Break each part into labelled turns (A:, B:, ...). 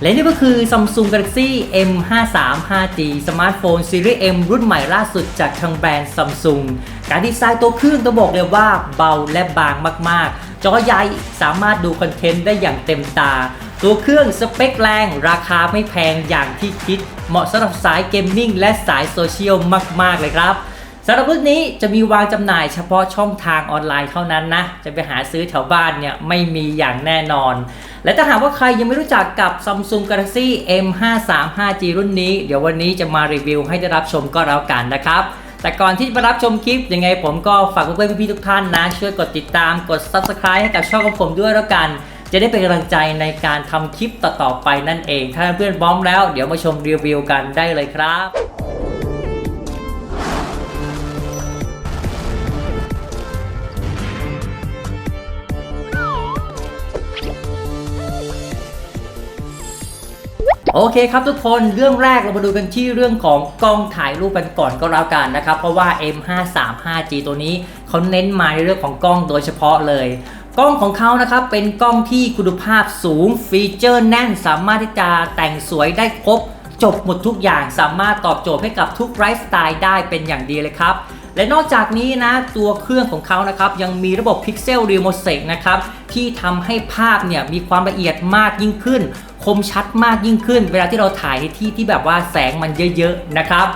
A: และนี่ก็คือ Samsung Galaxy M53 5G สมาร์ทโฟนซีรีส์ M รุ่นใหม่ล่าสุดจากทางแบรนด์ Samsung การดีไซน์ตัวเครื่องต้องบอกเลยว่าเบาและบางมากๆ จอใหญ่สามารถดูคอนเทนต์ได้อย่างเต็มตา ตัวเครื่องสเปคแรง ราคาไม่แพงอย่างที่คิด เหมาะสำหรับสายเกมมิ่งและสายโซเชียลมาก ๆ เลยครับ สำหรับรุ่นนี้จะมีวางจำหน่ายเฉพาะช่องทางออนไลน์เท่านั้นนะ จะไปหาซื้อแถวบ้านเนี่ยไม่มีอย่างแน่นอน และถ้าหากว่าใครยังไม่รู้จักกับ Samsung Galaxy M53 5G รุ่นนี้ เดี๋ยววันนี้จะมารีวิวให้ได้รับชมก็แล้วกันนะครับ แต่ก่อนที่จะมารับชมคลิป ยังไงผมก็ฝากเพื่อนๆพี่ๆทุกท่านนะ ช่วยกดติดตามกด Subscribe ให้กับช่องของผมด้วยแล้วกัน จะได้เป็นกำลังใจในการทำคลิปต่อๆไปนั่นเอง ถ้าเพื่อนๆพร้อมแล้ว เดี๋ยวมาชมรีวิวกันได้เลยครับ โอเคครับทุกคนเรื่องแรกเรามาดูกันที่เรื่องของกล้องถ่ายรูปกันก่อนก็แล้วกันนะครับ เพราะว่า M53 5G ตัวนี้เขาเน้นมาในเรื่องของกล้องโดยเฉพาะเลยกล้องของเขานะครับเป็นกล้องที่คุณภาพสูงฟีเจอร์แน่นสามารถที่จะแต่งสวยได้ครบจบหมดทุกอย่างสามารถตอบโจทย์ให้กับทุกไลฟ์สไตล์ได้เป็นอย่างดีเลยครับ และนอกจากนี้นะตัวเครื่องของเขานะครับยังมีระบบ Pixel r e m o s e นะครับที่ทำให้ภาพเนี่ยมีความละเอียดมากยิ่งขึ้น คมชัดมากยิ่งขึ้น เวลาที่เราถ่ายในที่ที่แบบว่าแสงมันเยอะๆนะครับ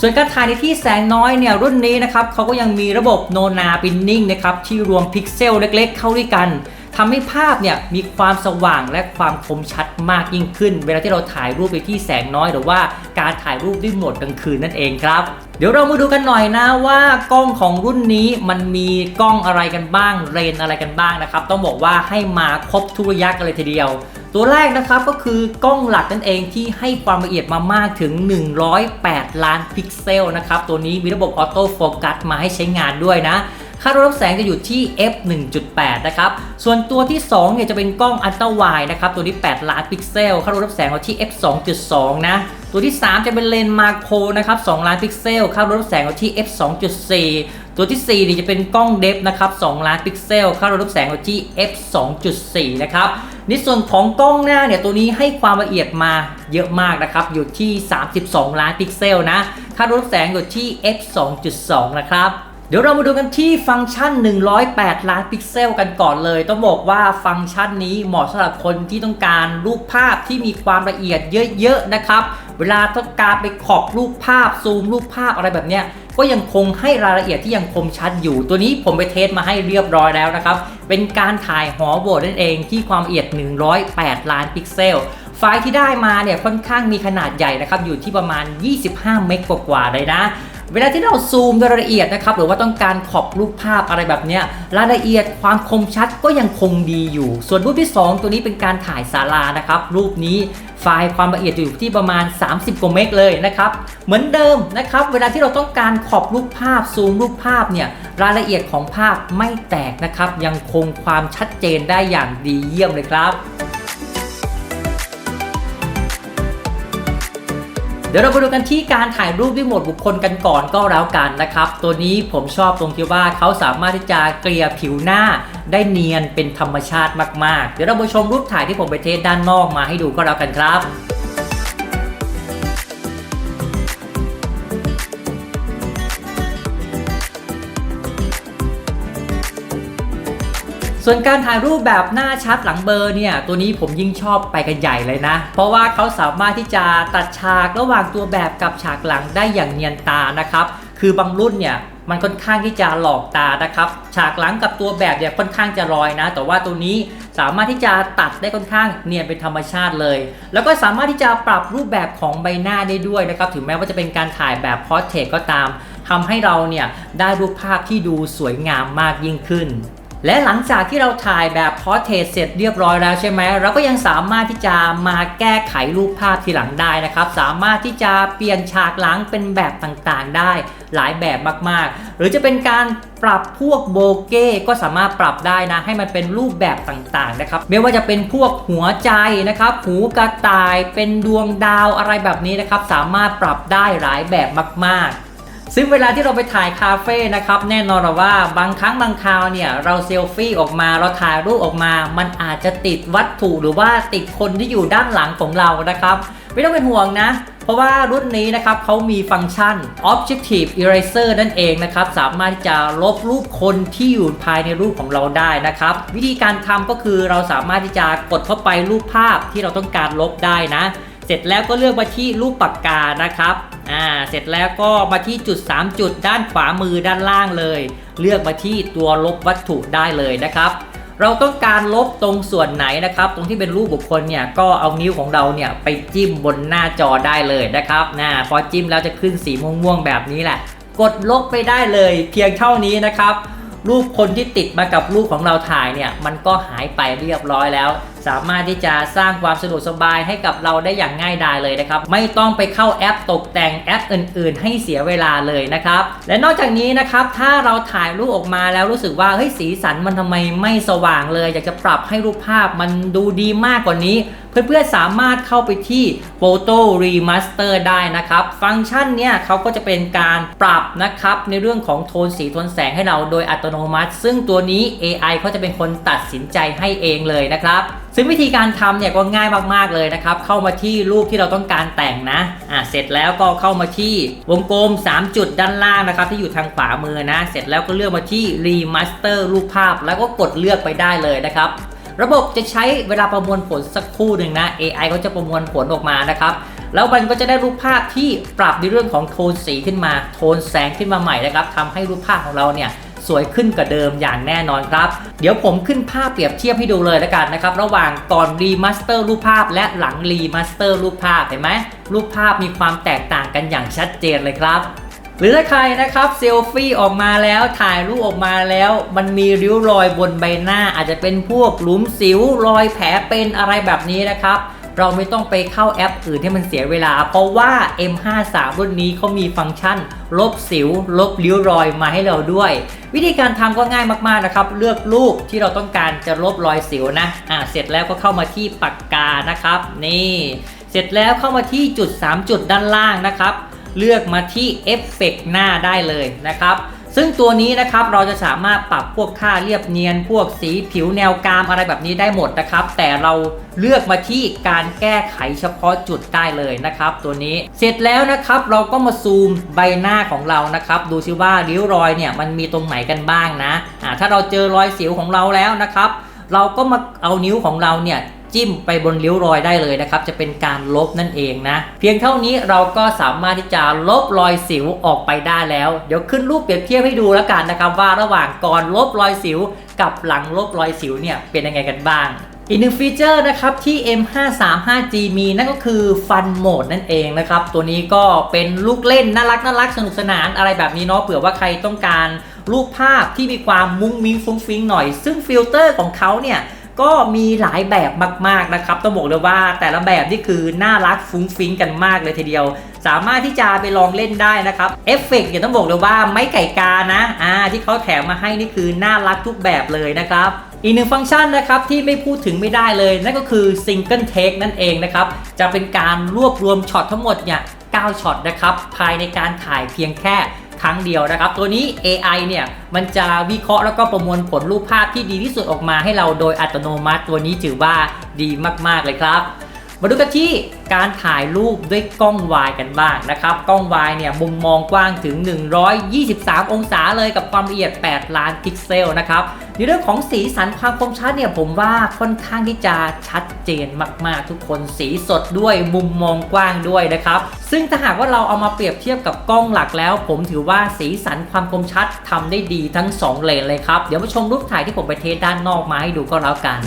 A: ส่วนการถ่ายในที่แสงน้อยเนี่ยรุ่นนี้นะครับเขาก็ยังมีระบบโนนาปินนิ่งนะครับที่รวมพิกเซลเล็กๆ เข้าด้วยกัน ทำให้ภาพเนี่ยมีความสว่างและความคมชัดมากยิ่งขึ้น เวลาที่เราถ่ายรูปในที่แสงน้อยหรือว่าการถ่ายรูปด้วยโหมดกลางคืนนั่นเองครับเดี๋ยวเรามาดูกันหน่อยนะว่ากล้องของรุ่นนี้มันมีกล้องอะไรกันบ้างเรนอะไรกันบ้างนะครับ ต้องบอกว่าให้มาครบทุกระยะกันเลยทีเดียว ตัวแรกนะครับก็คือกล้องหลักนั่นเองที่ให้ความละเอียดมามากถึง 108 ล้านพิกเซลนะครับ ตัวนี้มีระบบออโต้โฟกัสมาให้ใช้งานด้วยนะ ค่ารับแสงจะอยู่ที่ f 1.8 นะครับ ส่วนตัวที่ 2 เนี่ยจะเป็นกล้องอัลตร้าไวด์นะครับ ตัวนี้ 8 ล้านพิกเซล ค่ารับแสงอยู่ที่ f 2.2 นะ ตัวที่ 3 จะเป็นเลนส์มาโครนะครับ 2 ล้านพิกเซล ค่ารับแสงอยู่ที่ f 2.4 ตัวที่ 4 นี่จะเป็นกล้องเดฟนะครับ 2 ล้านพิกเซล ค่ารับแสงอยู่ที่ f 2.4 นะครับในส่วนของกล้องหน้าเนี่ยตัวนี้ให้ความละเอียดมาเยอะมากนะครับ อยู่ที่ 32 ล้านพิกเซลนะ ค่ารับแสงอยู่ที่ f 2.2 นะครับ เดี๋ยวเรามาดูกันที่ฟังก์ชัน 108 ล้านพิกเซลกันก่อนเลย ต้องบอกว่าฟังก์ชันนี้เหมาะสำหรับคนที่ต้องการรูปภาพที่มีความละเอียดเยอะๆนะครับ เวลาต้องการไปขอบรูปภาพซูมรูปภาพอะไรแบบเนี้ยก็ยังคงให้รายละเอียดที่ยังคมชัดอยู่ ตัวนี้ผมไปเทสมาให้เรียบร้อยแล้วนะครับ เป็นการถ่ายหอโบดนั่นเองที่ความละเอียด 108 ล้านพิกเซลไฟล์ที่ได้มาเนี่ยค่อนข้างมีขนาดใหญ่นะครับอยู่ที่ประมาณ 25 เมกกว่าๆเลยนะ เวลาที่เราซูมโดยรายละเอียดนะครับหรือว่าต้องการขอบรูปภาพอะไรแบบนี้รายละเอียดความคมชัดก็ยังคงดีอยู่ ส่วนรูปที่ 2 ตัวนี้เป็นการถ่ายศาลานะครับรูปนี้ไฟล์ความละเอียดอยู่ที่ประมาณ 30กว่าเมกเลยนะครับเหมือนเดิมนะครับเวลาที่เราต้องการขอบรูปภาพซูมรูปภาพเนี่ยรายละเอียดของภาพไม่แตกนะครับยังคงความชัดเจนได้อย่างดีเยี่ยมเลยครับ เดี๋ยวเราไปดูกันที่การถ่ายรูปด้วยโหมดบุคคลกันก่อนก็แล้วกันนะครับ ตัวนี้ผมชอบตรงที่ว่าเขาสามารถที่จะเกลี่ยผิวหน้าได้เนียนเป็นธรรมชาติมากๆ เดี๋ยวเราไปชมรูปถ่ายที่ผมไปเทสด้านนอกมาให้ดูก็แล้วกันครับ ส่วนการถ่ายรูปแบบหน้าชัดหลังเบลอร์เนี่ย ตัวนี้ผมยิ่งชอบไปกันใหญ่เลยนะ เพราะว่าเขาสามารถที่จะตัดฉากระหว่างตัวแบบกับฉากหลังได้อย่างเนียนตานะครับ คือบางรุ่นเนี่ยมันค่อนข้างที่จะหลอกตานะครับ ฉากหลังกับตัวแบบเนี่ยค่อนข้างจะลอยนะ แต่ว่าตัวนี้สามารถที่จะตัดได้ค่อนข้างเนียนเป็นธรรมชาติเลย แล้วก็สามารถที่จะปรับรูปแบบของใบหน้าได้ด้วยนะครับ ถึงแม้ว่าจะเป็นการถ่ายแบบพอร์เทรตก็ตามทำให้เราเนี่ยได้รูปภาพที่ดูสวยงามมากยิ่งขึ้น และหลังจากที่เราถ่ายแบบพอเทรตเสร็จเรียบร้อยแล้วใช่ไหมเราก็ยังสามารถที่จะมาแก้ไขรูปภาพทีหลังได้นะครับ สามารถที่จะเปลี่ยนฉากหลังเป็นแบบต่างๆ ได้หลายแบบมากๆ หรือจะเป็นการปรับพวกโบเก้ก็สามารถปรับได้นะ ให้มันเป็นรูปแบบต่างๆนะครับ ไม่ว่าจะเป็นพวกหัวใจนะครับ หูกระต่ายเป็นดวงดาวอะไรแบบนี้นะครับ สามารถปรับได้หลายแบบมากๆ ซึ่งเวลาที่เราไปถ่ายคาเฟ่นะครับแน่นอนว่าบางครั้งบางคราวเนี่ยเราเซลฟี่ออกมาเราถ่ายรูปออกมา มันอาจจะติดวัตถุหรือว่าติดคนที่อยู่ด้านหลังของเรานะครับ ไม่ต้องเป็นห่วงนะ เพราะว่ารุ่นนี้นะครับเขามีฟังก์ชัน Objective Eraser นั่นเองนะครับ สามารถที่จะลบรูปคนที่อยู่ภายในรูปของเราได้นะครับ วิธีการทำก็คือเราสามารถที่จะกดเข้าไปรูปภาพที่เราต้องการลบได้นะ เสร็จแล้วก็เลือกมาที่รูปปากกานะครับ อ่า เสร็จแล้วก็มาที่จุด 3 จุดด้านขวามือด้านล่างเลย เลือกมาที่ตัวลบวัตถุได้เลยนะครับ เราต้องการลบตรงส่วนไหนนะครับ ตรงที่เป็นรูปบุคคลเนี่ย ก็เอานิ้วของเราเนี่ยไปจิ้มบนหน้าจอได้เลยนะครับนะพอจิ้มแล้วจะขึ้นสีม่วงๆแบบนี้แหละ กดลบไปได้เลยเพียงเท่านี้นะครับ รูปคนที่ติดมากับรูปของเราถ่ายเนี่ย มันก็หายไปเรียบร้อยแล้วสามารถที่จะสร้างความสะดวกสบายให้กับเราได้อย่างง่ายดายเลยนะครับ ไม่ต้องไปเข้าแอปตกแต่งแอปอื่น ๆ ให้เสียเวลาเลยนะครับ และนอกจากนี้นะครับ ถ้าเราถ่ายรูปออกมาแล้วรู้สึกว่าเฮ้ยสีสันมันทำไมไม่สว่างเลย อยากจะปรับให้รูปภาพมันดูดีมากกว่านี้ เพื่อนๆสามารถเข้าไปที่ Photo Remaster ได้นะครับ ฟังก์ชันเนี้ยเขาก็จะเป็นการปรับนะครับในเรื่องของโทนสีโทนแสงให้เราโดยอัตโนมัติ ซึ่งตัวนี้ AI เขาจะเป็นคนตัดสินใจให้เองเลยนะครับซึ่งวิธีการทำเนี่ยก็ง่ายมากๆเลยนะครับ เข้ามาที่รูปที่เราต้องการแต่งนะอ่าเสร็จแล้วก็เข้ามาที่วงกลม 3 จุดด้านล่างนะครับ ที่อยู่ทางขวามือนะ เสร็จแล้วก็เลือกมาที่ Remaster รูปภาพ แล้วก็กดเลือกไปได้เลยนะครับระบบจะใช้เวลาประมวลผลสักครู่หนึ่งนะ AI ก็จะประมวลผลออกมานะครับ แล้วมันก็จะได้รูปภาพที่ปรับในเรื่องของโทนสีขึ้นมา โทนแสงขึ้นมาใหม่นะครับทำให้รูปภาพของเราเนี่ย สวยขึ้นกว่าเดิมอย่างแน่นอนครับ เดี๋ยวผมขึ้นภาพเปรียบเทียบให้ดูเลยแล้วกันนะครับ ระหว่างก่อนรีมาสเตอร์รูปภาพ และหลังรีมาสเตอร์รูปภาพเห็นไหมรูปภาพมีความแตกต่างกันอย่างชัดเจนเลยครับหรือถ้าใครนะครับเซลฟี่ออกมาแล้วถ่ายรูปออกมาแล้ว มันมีริ้วรอยบนใบหน้า อาจจะเป็นพวกหลุมสิวรอยแผลเป็นอะไรแบบนี้นะครับ เราไม่ต้องไปเข้าแอปอื่นที่มันเสียเวลา เพราะว่า M53 รุ่นนี้เขามีฟังก์ชัน ลบสิว ลบริ้วรอยมาให้เราด้วย วิธีการทำก็ง่ายมากๆนะครับ เลือกรูปที่เราต้องการจะลบรอยสิวนะอ่าเสร็จแล้วก็เข้ามาที่ปากกานะครับ นี่เสร็จแล้วเข้ามาที่จุด 3 จุดด้านล่างนะครับ เลือกมาที่เอฟเฟกหน้าได้เลยนะครับ ซึ่งตัวนี้นะครับเราจะสามารถปรับพวกค่าเรียบเนียน พวกสีผิวแนวกรามอะไรแบบนี้ได้หมดนะครับ แต่เราเลือกมาที่การแก้ไขเฉพาะจุดได้เลยนะครับ ตัวนี้เสร็จแล้วนะครับเราก็มาซูมใบหน้าของเรานะครับดูซิว่าริ้วรอยเนี่ยมันมีตรงไหนกันบ้างนะอ่าถ้าเราเจอรอยสิวของเราแล้วนะครับ เราก็มาเอานิ้วของเราเนี่ย จิ้มไปบนริ้วรอยได้เลยนะครับ จะเป็นการลบนั่นเองนะ เพียงเท่านี้เราก็สามารถที่จะลบรอยสิวออกไปได้แล้ว，เดี๋ยวขึ้นรูปเปรียบเทียบให้ดูแล้วกันนะครับ ว่าระหว่างก่อนลบรอยสิว กับหลังลบรอยสิวเนี่ยเป็นยังไงกันบ้างอีกหนึ่งฟีเจอร์นะครับที่ M535G มีนั่นก็คือ Fun Mode นั่นเองนะครับ ตัวนี้ก็เป็นลูกเล่นน่ารักน่ารักสนุกสนานอะไรแบบนี้เนาะเผื่อว่าใครต้องการรูปภาพที่มีความมุ้งมิ้งฟุ้งฟิ้งหน่อย ซึ่งฟิลเตอร์ของเขาเนี่ย ก็มีหลายแบบมากๆนะครับ ต้องบอกเลยว่าแต่ละแบบนี่คือน่ารักฟุ้งฟิ้งกันมากเลยทีเดียว สามารถที่จะไปลองเล่นได้นะครับเอฟเฟกต์เนี่ยต้องบอกเลยว่าไม่ไก่กานะอ่าที่เขาแถมมาให้นี่คือน่ารักทุกแบบเลยนะครับอีกหนึ่งฟังก์ชันนะครับที่ไม่พูดถึงไม่ได้เลย นั่นก็คือ Single Take นั่นเองนะครับ จะเป็นการรวบรวมช็อตทั้งหมดเนี่ย9ช็อตนะครับ ภายในการถ่ายเพียงแค่ ครั้งเดียวนะครับ ตัวนี้ AI เนี่ยมันจะวิเคราะห์แล้วก็ประมวลผลรูปภาพที่ดีที่สุดออกมาให้เราโดยอัตโนมัติ ตัวนี้ถือว่าดีมาก ๆ เลยครับ มาดูกันที่การถ่ายรูปด้วยกล้องวายกันบ้างนะครับ กล้องวายเนี่ยมุมมองกว้างถึง 123 องศาเลยกับความละเอียด 8 ล้านพิกเซลนะครับในเรื่องของสีสันความคมชัดเนี่ยผมว่าค่อนข้างที่จะชัดเจนมากๆ ทุกคนสีสดด้วยมุมมองกว้างด้วยนะครับ ซึ่งถ้าหากว่าเราเอามาเปรียบเทียบกับกล้องหลักแล้ว ผมถือว่าสีสันความคมชัดทำได้ดีทั้ง 2 เลนเลยครับ เดี๋ยวมาชมรูปถ่ายที่ผมไปเทสด้านนอกมาให้ดูก็แล้วกัน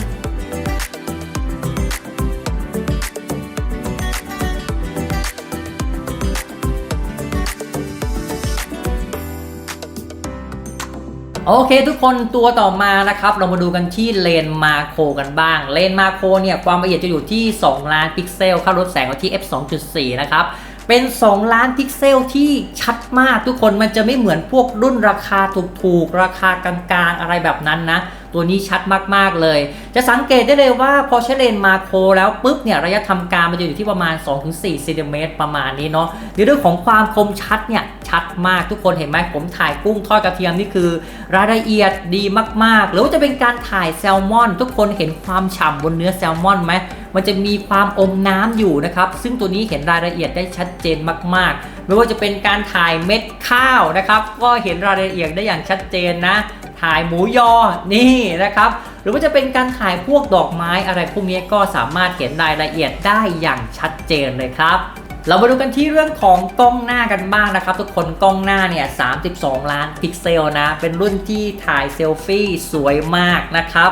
A: โอเคทุกคนตัวต่อมานะครับ เรามาดูกันที่เลนมาโครกันบ้าง เลนมาโครเนี่ย ความละเอียดจะอยู่ที่ 2 ล้านพิกเซลค่าลดแสงอยู่ที่ f 2.4 นะครับ เป็น 2 ล้านพิกเซลที่ชัดมากทุกคนมันจะไม่เหมือนพวกรุ่นราคาถูกๆ ราคากลางๆ อะไรแบบนั้นนะ ตัวนี้ชัดมากๆเลย จะสังเกตได้เลยว่าพอใช้เลนมาโคแล้วปุ๊บเนี่ยระยะทำการมันจะอยู่ที่ประมาณ 2-4เซนติเมตรประมาณนี้เนาะในเรื่องของความคมชัดเนี่ยชัดมากทุกคนเห็นไหมผมถ่ายกุ้งทอดกระเทียมนี่คือ รายละเอียดดีมากๆ หรือว่าจะเป็นการถ่ายแซลมอน ทุกคนเห็นความฉ่ำบนเนื้อแซลมอนไหมมันจะมีความอมน้ำอยู่นะครับ ซึ่งตัวนี้เห็นรายละเอียดได้ชัดเจนมากๆ ไม่ว่าจะเป็นการถ่ายเม็ดข้าวนะครับ ก็เห็นรายละเอียดได้อย่างชัดเจนนะ ถ่ายหมูยอนี่นะครับ หรือว่าจะเป็นการถ่ายพวกดอกไม้อะไรพวกนี้ก็สามารถเห็นรายละเอียดได้อย่างชัดเจนเลยครับเรามาดูกันที่เรื่องของกล้องหน้ากันบ้างนะครับ ทุกคนกล้องหน้าเนี่ย 32 ล้านพิกเซลนะ เป็นรุ่นที่ถ่ายเซลฟี่สวยมากนะครับ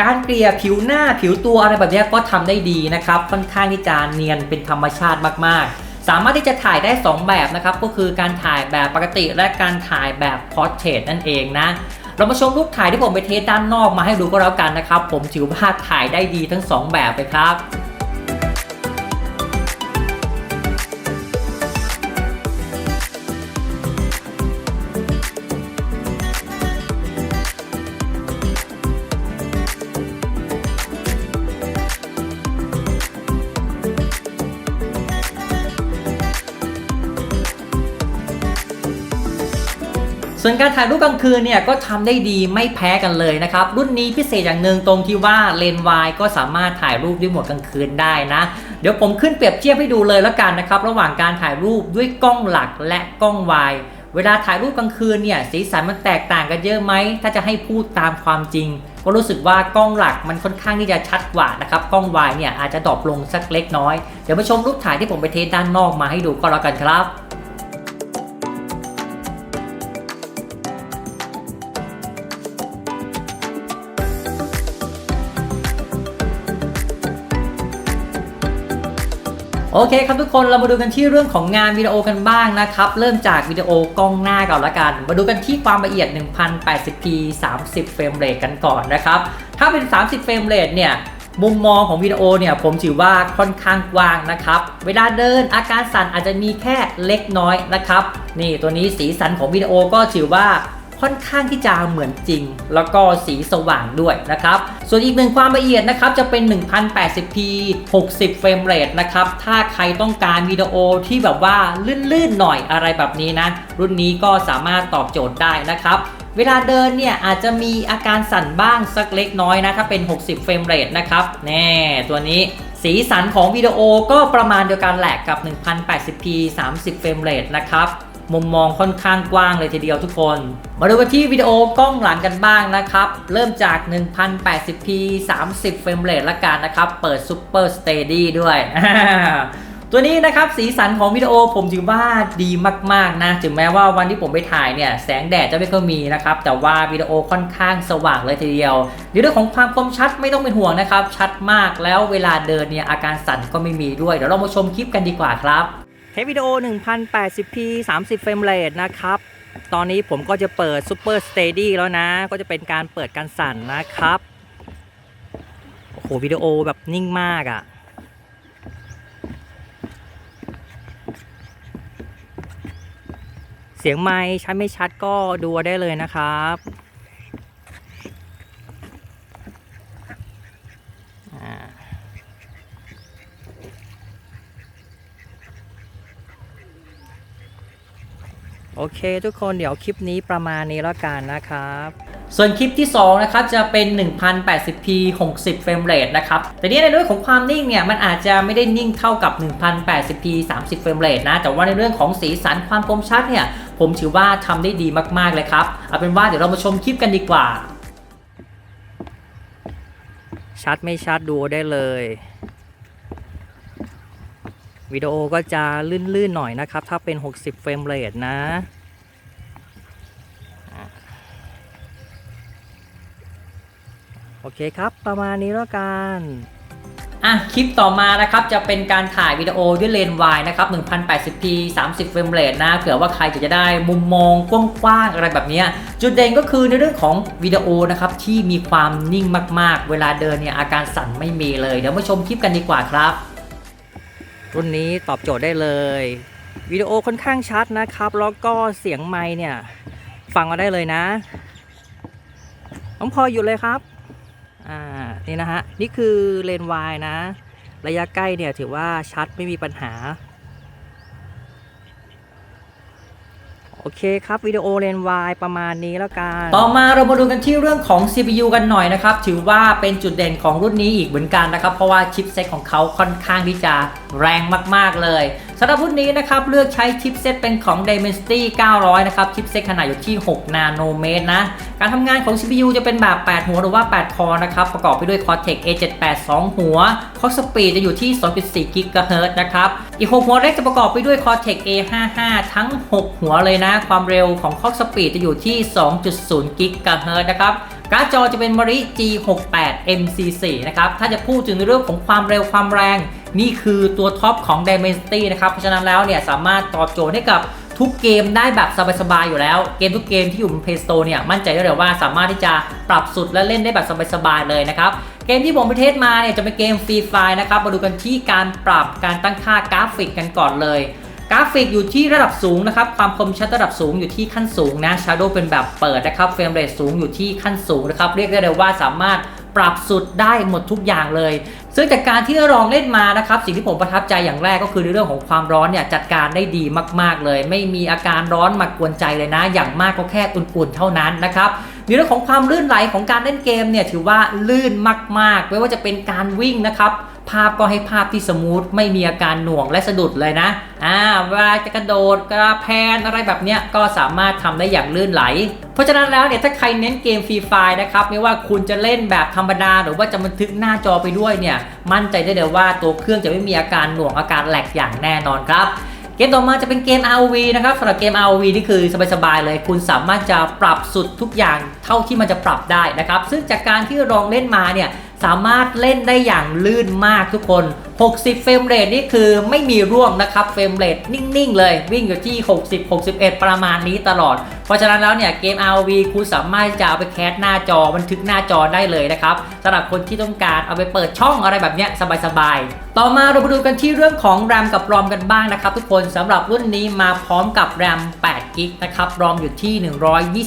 A: การเกลี่ยผิวหน้าผิวตัวอะไรแบบนี้ก็ทำได้ดีนะครับ ค่อนข้างที่จะเนียนเป็นธรรมชาติมากๆ สามารถที่จะถ่ายได้ 2 แบบนะครับ ก็คือการถ่ายแบบปกติและการถ่ายแบบพอร์เทรตนั่นเองนะ เรามาชมรูปถ่ายที่ผมไปเทสด้านนอกมาให้ดูก็แล้วกันนะครับ ผมถือว่าถ่ายได้ดีทั้ง 2 แบบเลยครับ ส่วนการถ่ายรูปกลางคืนเนี่ยก็ทำได้ดีไม่แพ้กันเลยนะครับ รุ่นนี้พิเศษอย่างหนึ่งตรงที่ว่าเลนส์วายก็สามารถถ่ายรูปด้วยโหมดกลางคืนได้นะ เดี๋ยวผมขึ้นเปรียบเทียบให้ดูเลยแล้วกันนะครับ ระหว่างการถ่ายรูปด้วยกล้องหลักและกล้องวายเวลาถ่ายรูปกลางคืนเนี่ยสีสันมันแตกต่างกันเยอะไหม ถ้าจะให้พูดตามความจริง ก็รู้สึกว่ากล้องหลักมันค่อนข้างที่จะชัดกว่านะครับ กล้องวายเนี่ยอาจจะดรอปลงสักเล็กน้อย เดี๋ยวมาชมรูปถ่ายที่ผมไปเทสด้านนอกมาให้ดูก็แล้วกันครับ โอเคครับทุกคนเรามาดูกันที่เรื่องของงานวิดีโอกันบ้างนะครับ เริ่มจากวิดีโอกล้องหน้าก่อนละกัน มาดูกันที่ความละเอียด 1080p 30 เฟรมเรทกันก่อนนะครับ ถ้าเป็น 30 เฟรมเรทเนี่ยมุมมองของวิดีโอเนี่ยผมถือว่าค่อนข้างกว้างนะครับ เวลาเดินอาการสั่นอาจจะมีแค่เล็กน้อยนะครับ นี่ตัวนี้สีสันของวิดีโอก็ถือว่า ค่อนข้างที่จะเหมือนจริง แล้วก็สีสว่างด้วยนะครับ ส่วนอีกหนึ่งความละเอียดนะครับจะเป็น 1080p 60 เฟรมเรทนะครับ ถ้าใครต้องการวิดีโอที่แบบว่าลื่นๆหน่อยอะไรแบบนี้นะ รุ่นนี้ก็สามารถตอบโจทย์ได้นะครับเวลาเดินเนี่ยอาจจะมีอาการสั่นบ้างสักเล็กน้อยนะถ้าเป็น 60 เฟรมเรทนะครับ แน่ตัวนี้สีสันของวิดีโอก็ประมาณเดียวกันแหละกับ 1080p 30 เฟรมเรทนะครับ มุมมองค่อนข้างกว้างเลยทีเดียวทุกคน มาดูกันที่วิดีโอกล้องหลังกันบ้างนะครับ เริ่มจาก 1080p 30 เฟรมเรทละกันนะครับ เปิด Super Steady ด้วย ตัวนี้นะครับสีสันของวิดีโอผมถือว่าดีมากๆนะ ถึงแม้ว่าวันที่ผมไปถ่ายเนี่ยแสงแดดจะไม่ค่อยมีนะครับ แต่ว่าวิดีโอค่อนข้างสว่างเลยทีเดียวในเรื่องของความคมชัดไม่ต้องเป็นห่วงนะครับ ชัดมากแล้วเวลาเดินเนี่ยอาการสั่นก็ไม่มีด้วย เดี๋ยวเรามาชมคลิปกันดีกว่าครับ เทปวิดีโอ 1080p 30 เฟรมเรทนะครับ ตอนนี้ผมก็จะเปิด Super Steady แล้วนะ ก็จะเป็นการเปิดการสั่นนะครับ โอ้โห วิดีโอแบบนิ่งมากอะ่ะ เสียงไมค์ชัดไม่ชัดก็ดูได้เลยนะครับอ่า โอ เคทุกคนเดี๋ยวคลิปนี้ประมาณนี้แล้วกันนะครับ ส่วนคลิปที่ 2 นะครับ จะเป็น 1080p 60 เฟรมเรทนะครับ แต่นี่ในเรื่องของความนิ่งเนี่ย มันอาจจะไม่ได้นิ่งเท่ากับ 1080p 30 เฟรมเรทนะ แต่ว่าในเรื่องของสีสันความคมชัดเนี่ย ผมถือว่าทำได้ดีมากๆเลยครับ เอาเป็นว่าเดี๋ยวเรามาชมคลิปกันดีกว่า ชัดไม่ชัดดูได้เลยวิดีโอก็จะลื่นๆหน่อยนะครับ ถ้าเป็น 60 เฟรมเรทนะอะ โอเคครับ ประมาณนี้แล้วกันอะคลิปต่อมานะครับจะเป็นการถ่ายวิดีโอด้วยเลนส์วายนะครับ 1080p 30เฟรมเรทนะเผื่อว่าใครจะได้มุมมองกว้างๆอะไรแบบเนี้ยจุดเด่นก็คือในเรื่องของวิดีโอนะครับที่มีความนิ่งมากๆ เวลาเดินเนี่ยอาการสั่นไม่มีเลย เดี๋ยวมาชมคลิปกันดีกว่าครับ รุ่นนี้ตอบโจทย์ได้เลยวิดีโอค่อนข้างชัดนะครับ แล้วก็เสียงไมค์เนี่ย ฟังมาได้เลยนะน้องพลอยหยุดเลยครับ อ่านี่นะฮะนี่คือเลนวายนะ ระยะใกล้เนี่ยถือว่าชัดไม่มีปัญหา โอเคครับวิดีโอเลนวายประมาณนี้แล้วกัน ต่อมาเรามาดูกันที่เรื่องของ CPU กันหน่อยนะครับ ถือว่าเป็นจุดเด่นของรุ่นนี้อีกเหมือนกันนะครับ เพราะว่าชิปเซ็ตของเขาค่อนข้างที่จะแรงมาก ๆเลย สำหรับรุ่นนี้นะครับเลือกใช้ชิปเซ็ตเป็นของ Dimensity 900 นะครับชิปเซ็ตขนาดอยู่ที่ 6 นาโนเมตรนะ การทำงานของ CPU จะเป็นแบบ 8 หัวหรือว่า 8 คอนะครับ ประกอบไปด้วย Cortex A78 2 หัว Clock Speed จะอยู่ที่ 2.4 GHz นะครับ อีก 6 หัวเล็กจะประกอบไปด้วย Cortex A55 ทั้ง 6 หัวเลยนะ ความเร็วของ Clock Speed จะอยู่ที่ 2.0 GHz นะครับการ์ดจอจะเป็น Mari G68 MC4 นะครับถ้าจะพูดถึงในเรื่องของความเร็วความแรง นี่คือตัวท็อปของ Dimensity นะครับ เพราะฉะนั้นแล้วเนี่ยสามารถตอบโจทย์ให้กับทุกเกมได้แบบสบายๆอยู่แล้ว เกมทุกเกมที่อยู่บน Play Store เนี่ยมั่นใจได้เลยว่าสามารถที่จะปรับสุดและเล่นได้แบบสบายๆเลยนะครับเกมที่ผมไปเทสมาเนี่ยจะเป็นเกมฟรีไฟนะครับมาดูกันที่การปรับการตั้งค่ากราฟิกกันก่อนเลย กราฟิกอยู่ที่ระดับสูงนะครับความคมชัดระดับสูงอยู่ที่ขั้นสูงนะ Shadow เป็นแบบเปิดนะครับเฟรมเรทสูงอยู่ที่ขั้นสูงนะครับเรียกได้เลยว่าสามารถ ปรับสุดได้หมดทุกอย่างเลย ซึ่งจากการที่ลองเล่นมานะครับ สิ่งที่ผมประทับใจอย่างแรกก็คือในเรื่องของความร้อนเนี่ยจัดการได้ดีมาก ๆเลย ไม่มีอาการร้อนมากวนใจเลยนะ อย่างมากก็แค่อุ่นๆเท่านั้นนะครับ ในเรื่องของความลื่นไหลของการเล่นเกมเนี่ยถือว่าลื่นมากๆ ไม่ว่าจะเป็นการวิ่งนะครับภาพก็ให้ภาพที่สมูทไม่มีอาการหน่วงและสะดุดเลยนะ อ่าเวลาจะกระโดดกระแพนอะไรแบบเนี้ยก็สามารถทำได้อย่างลื่นไหล เพราะฉะนั้นแล้วเนี่ยถ้าใครเน้นเกมฟรีไฟนะครับไม่ว่าคุณจะเล่นแบบธรรมดา หรือว่าจะบันทึกหน้าจอไปด้วยเนี่ยมั่นใจได้เลยว่าตัวเครื่องจะไม่มีอาการหน่วงอาการแหลกอย่างแน่นอนครับ เกมต่อมาจะเป็นเกม ROV นะครับสำหรับเกม ROV นี่คือสบายๆเลย คุณสามารถจะปรับสุดทุกอย่างเท่าที่มันจะปรับได้นะครับ ซึ่งจากการที่ลองเล่นมาเนี่ย สามารถเล่นได้อย่างลื่นมากทุกคน 60 เฟรมเรทนี่คือไม่มีร่วงนะครับ เฟรมเรทนิ่งๆเลย วิ่งอยู่ที่ 60 61 ประมาณนี้ตลอด เพราะฉะนั้นแล้วเนี่ยเกม ROV คุณสามารถจะเอาไปแคสหน้าจอบันทึกหน้าจอได้เลยนะครับสำหรับคนที่ต้องการเอาไปเปิดช่องอะไรแบบเนี้ยสบายๆ ต่อมาเรามาดูกันที่เรื่องของ RAM กับ ROM กันบ้างนะครับทุกคนสำหรับรุ่นนี้มาพร้อมกับ RAM 8 g b นะครับ ROM อยู่ที่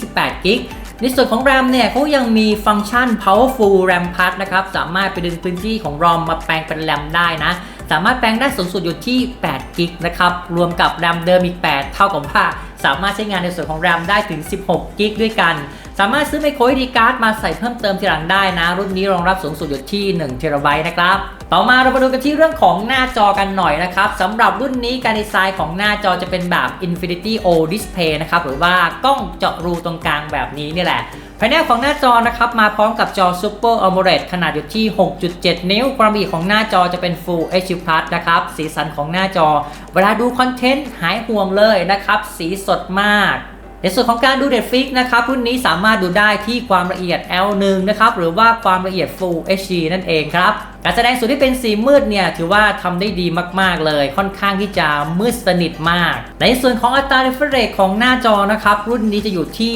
A: 128 g b ในส่วนของ RAM เนี่ยเขายังมีฟังก์ชัน powerful RAM Plus นะครับ สามารถไปดึงพื้นที่ของ ROM มาแปลงเป็น RAM ได้นะ สามารถแปลงได้สูงสุดอยู่ที่8กิกนะครับ รวมกับ RAM เดิมอีก 8 เท่ากับว่าสามารถใช้งานในส่วนของ RAM ได้ถึง 16กิกด้วยกัน สามารถซื้อไมโคร SD card มาใส่เพิ่มเติมทีหลังได้นะ รุ่นนี้รองรับสูงสุดอยู่ที่1 t b นะครับ ต่อมาเรามาดูกันที่เรื่องของหน้าจอกันหน่อยนะครับสำหรับรุ่นนี้การดีไซน์ของหน้าจอจะเป็นแบบ Infinity O Display นะครับหรือว่ากล้องเจาะรูตรงกลางแบบนี้นี่แหละภายในของหน้าจอนะครับมาพร้อมกับจอ Super AMOLED ขนาดอยู่ที่ 6.7 นิ้ว ความละเอียดของหน้าจอจะเป็น Full HD Plus นะครับ สีสันของหน้าจอ เวลาดูคอนเทนต์หายห่วงเลยนะครับ สีสดมาก ในส่วนของการดู Netflix นะครับรุ่นนี้สามารถดูได้ที่ความละเอียด L1 นะครับหรือว่าความละเอียด Full HD นั่นเองครับการแสดงส่วนที่เป็นสีมืดเนี่ยถือว่าทำได้ดีมากๆเลย ค่อนข้างที่จะมืดสนิทมาก ในส่วนของอัตรา refresh rate ของหน้าจอนะครับรุ่นนี้จะอยู่ที่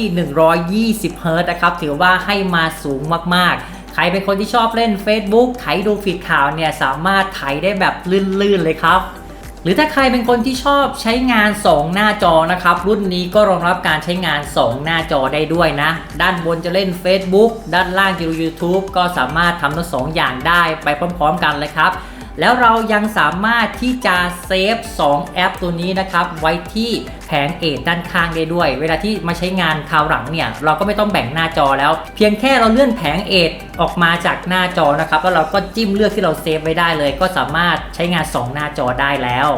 A: 120 Hz นะครับถือว่าให้มาสูงมากๆใครเป็นคนที่ชอบเล่น Facebook ไถดูฟีดข่าวเนี่ยสามารถไถได้แบบลื่นๆเลยครับ หรือถ้าใครเป็นคนที่ชอบใช้งาน 2 หน้าจอนะครับ รุ่นนี้ก็รองรับการใช้งาน 2 หน้าจอได้ด้วยนะ ด้านบนจะเล่น Facebook ด้านล่างจะดู YouTube ก็สามารถทำทั้งสองอย่างได้ไปพร้อมๆ กันเลยครับ แล้วเรายังสามารถที่จะเซฟ 2 แอปตัวนี้นะครับ ไว้ที่แผงเอทด้านข้างได้ด้วย เวลาที่มาใช้งานคราวหลังเนี่ย เราก็ไม่ต้องแบ่งหน้าจอแล้ว เพียงแค่เราเลื่อนแผงเอทออกมาจากหน้าจอนะครับ แล้วเราก็จิ้มเลือกที่เราเซฟไว้ได้เลย ก็สามารถใช้งาน 2 หน้าจอได้แล้ว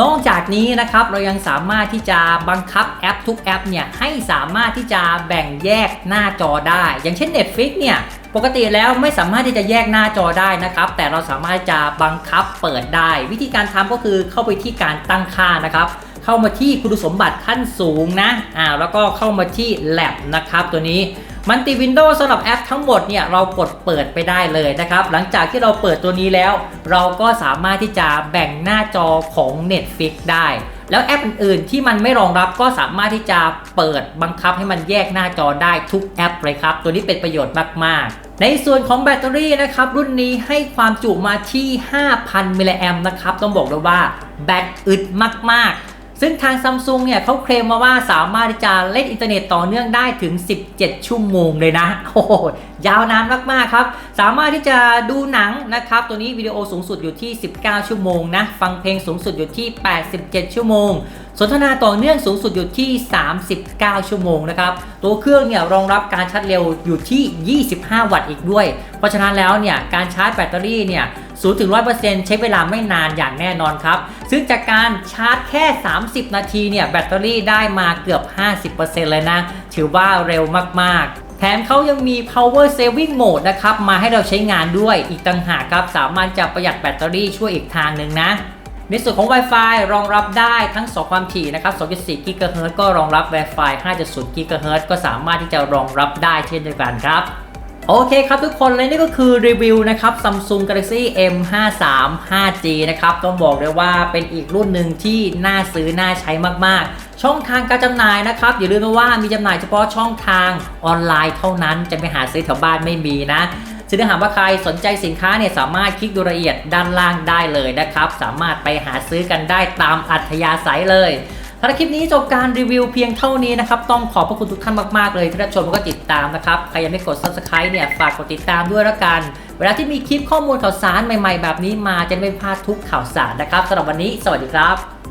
A: นอกจากนี้นะครับเรายังสามารถที่จะบังคับแอปทุกแอปเนี่ยให้สามารถที่จะแบ่งแยกหน้าจอได้ อย่างเช่น Netflix เนี่ย ปกติแล้วไม่สามารถที่จะแยกหน้าจอได้นะครับ แต่เราสามารถจะบังคับเปิดได้ วิธีการทำก็คือเข้าไปที่การตั้งค่านะครับ เข้ามาที่คุณสมบัติขั้นสูงนะอ่าแล้วก็เข้ามาที่ Lab นะครับตัวนี้มันติวินโดว์สำหรับแอปทั้งหมดเนี่ยเรากดเปิดไปได้เลยนะครับ หลังจากที่เราเปิดตัวนี้แล้ว เราก็สามารถที่จะแบ่งหน้าจอของ Netflix ได้ แล้วแอปอื่นๆที่มันไม่รองรับก็สามารถที่จะเปิดบังคับให้มันแยกหน้าจอได้ทุกแอปเลยครับ ตัวนี้เป็นประโยชน์มากๆ ในส่วนของแบตเตอรี่นะครับ รุ่นนี้ให้ความจุมาที่ 5,000 มิลลิแอมป์นะครับ ต้องบอกเลยว่าแบตอึดมากๆ ซึ่งทางซัมซุงเนี่ยเขาเคลมมาว่าสามารถที่จะเล่นอินเทอร์เน็ตต่อเนื่องได้ถึง 17 ชั่วโมงเลยนะ โอ้โห ยาวนานมากๆครับ สามารถที่จะดูหนังนะครับ ตัวนี้วิดีโอสูงสุดอยู่ที่ 19 ชั่วโมงนะ ฟังเพลงสูงสุดอยู่ที่ 87 ชั่วโมง สนทนาต่อเนื่องสูงสุดอยู่ที่ 39 ชั่วโมงนะครับ ตัวเครื่องเนี่ยรองรับการชาร์จเร็วอยู่ที่ 25 วัตต์อีกด้วย เพราะฉะนั้นแล้วเนี่ยการชาร์จแบตเตอรี่เนี่ย 0ถึง100%ใช้เวลาไม่นานอย่างแน่นอนครับ ซึ่งจากการชาร์จแค่ 30 นาทีเนี่ยแบตเตอรี่ได้มาเกือบ 50%เลยนะ ถือว่าเร็วมากๆ แถมเขายังมี power saving mode นะครับ มาให้เราใช้งานด้วยอีกต่างหากครับ สามารถจะประหยัดแบตเตอรี่ช่วยอีกทางหนึ่งนะในส่วนของ Wi-Fi รองรับได้ทั้ง 2 ความถี่นะครับ 2.4 GHz ก็รองรับ Wi-Fi 5.0 GHz ก็สามารถที่จะรองรับได้เช่นเดียวกันครับ โอเคครับทุกคนเลยนี่ก็คือรีวิวนะครับ Samsung Galaxy M53 5G นะครับต้องบอกเลยว่าเป็นอีกรุ่นหนึ่งที่น่าซื้อน่าใช้มากๆ ช่องทางการจำหน่ายนะครับ อย่าลืมนะว่ามีจำหน่ายเฉพาะช่องทางออนไลน์เท่านั้นจะไปหาซื้อแถวบ้านไม่มีนะซึ่งถ้าหากว่าใครสนใจสินค้าเนี่ยสามารถคลิกดูรายละเอียดด้านล่างได้เลยนะครับ สามารถไปหาซื้อกันได้ตามอัธยาศัยเลย สำหรับคลิปนี้จบการรีวิวเพียงเท่านี้นะครับ ต้องขอบพระคุณทุกท่านมาก ๆ เลยที่รับชมแล้วก็ติดตามนะครับ ใครยังไม่กด subscribe เนี่ย ฝากกดติดตามด้วยละกัน เวลาที่มีคลิปข้อมูลข่าวสารใหม่ ๆ แบบนี้มาจะได้ไม่พลาดทุกข่าวสารนะครับสำหรับวันนี้ สวัสดีครับ